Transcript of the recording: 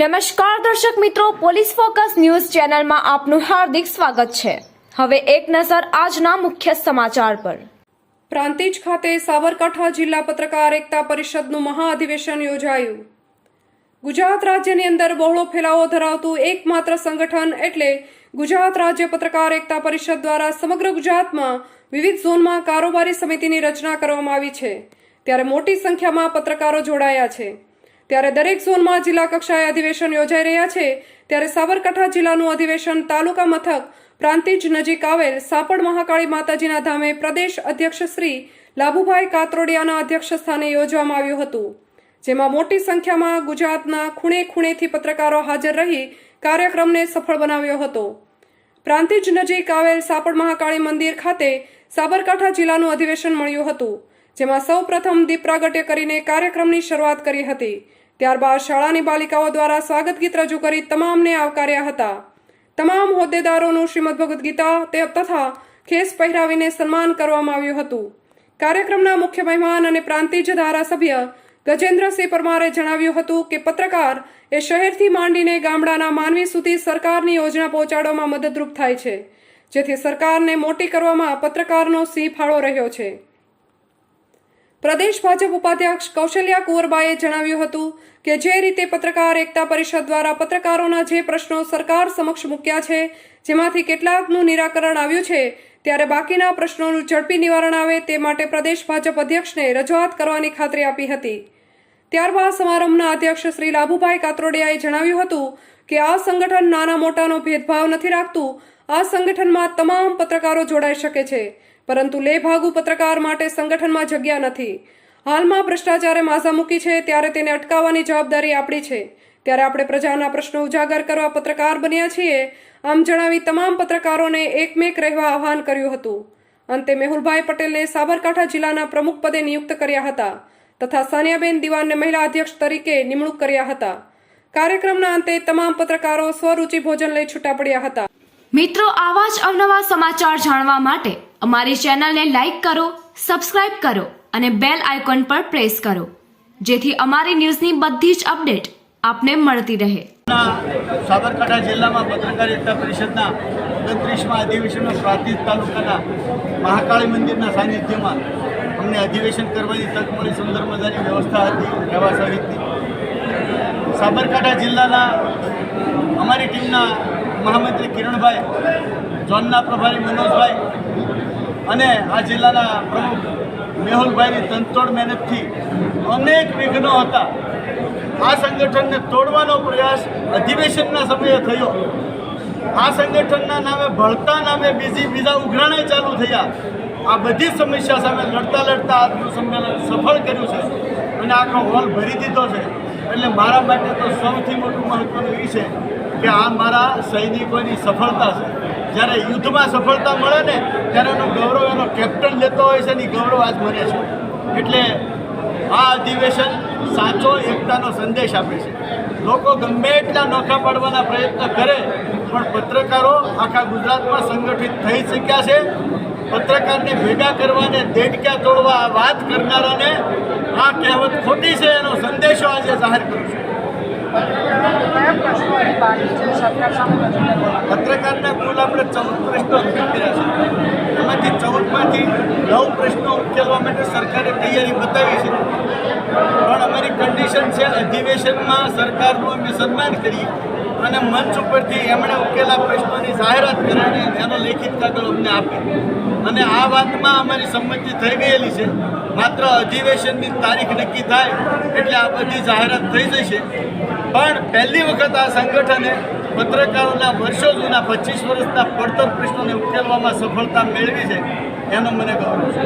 નમસ્કાર દર્શક મિત્રો, પોલીસ ફોકસ ન્યૂઝ ચેનલમાં આપનું હાર્દિક સ્વાગત છે. હવે એક નજર આજના મુખ્ય સમાચાર પર. પ્રાંતિજ ખાતે સાબરકાંઠા જિલ્લા પત્રકાર એકતા પરિષદનું મહાઅધિવેશન યોજાયું. ગુજરાત રાજ્યની અંદર બહોળો ફેલાવો ધરાવતું એકમાત્ર સંગઠન એટલે ગુજરાત રાજ્ય પત્રકાર એકતા પરિષદ દ્વારા સમગ્ર ગુજરાતમાં વિવિધ ઝોનમાં કારોબારી સમિતિની રચના કરવામાં આવી છે. ત્યારે મોટી સંખ્યામાં પત્રકારો જોડાયા છે. ત્યારે દરેક ઝોનમાં જિલ્લા કક્ષાએ અધિવેશન યોજાઈ રહ્યા છે. ત્યારે સાબરકાંઠા જિલ્લાનું અધિવેશન તાલુકા મથક પ્રાંતિજ નજીક આવેલ સાપડ મહાકાળી માતાજીના ધામે પ્રદેશ અધ્યક્ષ શ્રી લાભુભાઈ કાતરોડિયાના અધ્યક્ષ સ્થાને યોજવામાં આવ્યું હતું. જેમાં મોટી સંખ્યામાં ગુજરાતના ખૂણે ખૂણેથી પત્રકારો હાજર રહી કાર્યક્રમને સફળ બનાવ્યો હતો. પ્રાંતિજ નજીક આવેલ સાપડ મહાકાળી મંદિર ખાતે સાબરકાંઠા જિલ્લાનું અધિવેશન મળ્યું હતું. જેમાં સૌ પ્રથમ દીપ પ્રાગટ્ય કરીને કાર્યક્રમની શરૂઆત કરી હતી. ત્યારબાદ શાળાની બાલિકાઓ દ્વારા સ્વાગત ગીત રજૂ કરી તમામને આવકાર્યા હતા. તમામ હોદ્દેદારોનું શ્રીમદ ભગવદ્ ગીતા તે તથા ખેસ પહેરાવીને સન્માન કરવામાં આવ્યું હતું. કાર્યક્રમના મુખ્ય મહેમાન અને પ્રાંતિજ ધારાસભ્ય ગજેન્દ્રસિંહ પરમારે જણાવ્યું હતું કે પત્રકાર એ શહેરથી માંડીને ગામડાના માનવી સુધી સરકારની યોજના પહોંચાડવામાં મદદરૂપ થાય છે. જેથી સરકારને મોટી કરવામાં પત્રકારનો સિંહ ફાળો રહ્યો છે. પ્રદેશ ભાજપ ઉપાધ્યક્ષ કૌશલ્યા કુંવરબાએ જણાવ્યું હતું કે જે રીતે પત્રકાર એકતા પરિષદ દ્વારા પત્રકારોના જે પ્રશ્નો સરકાર સમક્ષ મૂક્યા છે, જેમાંથી કેટલાકનું નિરાકરણ આવ્યું છે, ત્યારે બાકીના પ્રશ્નોનું ઝડપી નિવારણ આવે તે માટે પ્રદેશ ભાજપ અધ્યક્ષને રજૂઆત કરવાની ખાતરી આપી હતી. ત્યારબાદ સમારંભના અધ્યક્ષ શ્રી લાભુભાઈ કાતરોડિયાએ જણાવ્યું હતું કે આ સંગઠન નાના મોટાનો ભેદભાવ નથી રાખતું આ સંગઠનમાં તમામ પત્રકારો જોડાઈ શકે છે, પરંતુ લેભાગુ પત્રકાર માટે સંગઠનમાં જગ્યા નથી. હાલમાં ભ્રષ્ટાચારે માઝા મૂકી છે, ત્યારે તેને અટકાવવાની જવાબદારી આપણી છે. ત્યારે આપણે પ્રજાના પ્રશ્નો ઉજાગર કરવા પત્રકાર બન્યા છીએ, આમ જણાવી તમામ પત્રકારોને એકમેક રહેવા આહવાન કર્યું હતું. અંતે મેહુલભાઈ પટેલને સાબરકાંઠા જિલ્લાના પ્રમુખ પદે નિયુક્ત કર્યા હતા, તથા સાનિયાબેન દિવાનને મહિલા અધ્યક્ષ તરીકે નિમણૂક કર્યા હતા. કાર્યક્રમના અંતે તમામ પત્રકારો સ્વરૂચિ ભોજન લઈ છૂટા પડ્યા હતા. મિત્રો, આવા જ અવનવા સમાચાર જાણવા માટે અમારી ચેનલને લાઈક કરો, સબસ્ક્રાઇબ કરો અને બેલ આઇકોન પર પ્રેસ કરો, જેથી અમારી ન્યૂઝની બધી જ અપડેટ આપને મળતી રહે. સાબરકાંઠા જિલ્લામાં પત્રકારિતા પરિષદના ઓગણત્રીસમાં અધિવેશનમાં પ્રાંતિજ તાલુકાના મહાકાળી મંદિરના સાનિધ્યમાં અમને અધિવેશન કરવાની તક મળી સુંદર મજાની વ્યવસ્થા હતી રહેવા સહિતની. સાબરકાંઠા જિલ્લાના અમારી ટીમના મહામંત્રી કિરણભાઈ, ઝોનના પ્રભારી મનોજભાઈ અને આ જિલ્લાના પ્રમુખ મેહુલભાઈની તંતોડ મહેનતથી અનેક વિઘ્નો હતા. આ સંગઠનને તોડવાનો પ્રયાસ અધિવેશનના સમયે થયો. આ સંગઠનના નામે ભળતા નામે બીજી બીજા ઉઘરાણે ચાલુ થયા. આ બધી સમસ્યા સામે લડતા લડતા આજનું સંમેલન સફળ કર્યું છે અને આખો હોલ ભરી દીધો છે. એટલે મારા માટે તો સૌથી મોટું મહત્વનું એ છે કે આ મારા સૈનિકોની સફળતા છે. જ્યારે યુદ્ધમાં સફળતા મળે ને, ત્યારે એનો ગૌરવ એનો કેપ્ટન લેતો હોય છે એની ગૌરવ આજ મને છે. એટલે આ અધિવેશન સાચો એકતાનો સંદેશ આપે છે. લોકો ગમે એટલા નોખા પાડવાના પ્રયત્ન કરે, પણ પત્રકારો આખા ગુજરાતમાં સંગઠિત થઈ શક્યા છે. પત્રકારને ભેગા કરવાને દેડક્યા તોડવા વાત કરનારાને આ કહેવત ખોટી છે, એનો સંદેશો આજે જાહેર કરું છું. પત્રકારના કુલ આપણે ચૌદ પ્રશ્નો કર્યા છે. એમાંથી ચૌદમાંથી નવ પ્રશ્નો ઉકેલવા માટે સરકારે તૈયારી બતાવી છે. પણ અમારી કન્ડિશન છે અધિવેશનમાં સરકારનું અમે સન્માન કરી અને મંચ ઉપરથી એમણે ઉકેલા પ્રશ્નોની જાહેરાત કરીને એનો લેખિત કાગળ અમને આપી. અને આ વાતમાં અમારી સંમતિ થઈ ગયેલી છે. માત્ર અધિવેશનની તારીખ નક્કી થાય એટલે આ બધી જાહેરાત થઈ જશે પણ પહેલી વખત આ સંગઠને પત્રકારોના વર્ષો જૂના પચીસ વર્ષના પડતર પ્રશ્નોને ઉકેલવામાં સફળતા મેળવી છે. એનો મને ગૌરવ છે.